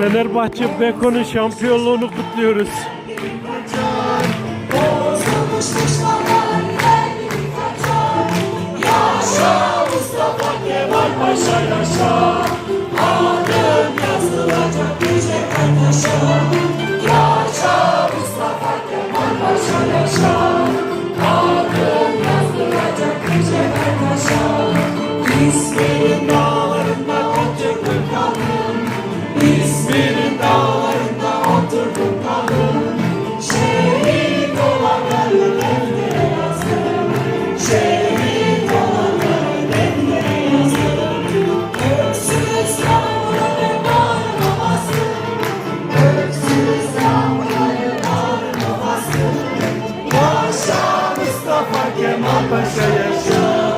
Fenerbahçe Beko'nun şampiyonluğunu kutluyoruz. Yaşa Mustafa Kemal Paşa yaşa Adım yazılacak nice kardeşa Yaşa Mustafa Kemal Paşa yaşa Adım yazılacak nice kardeşa İsminin Kemal Paşa yaşa.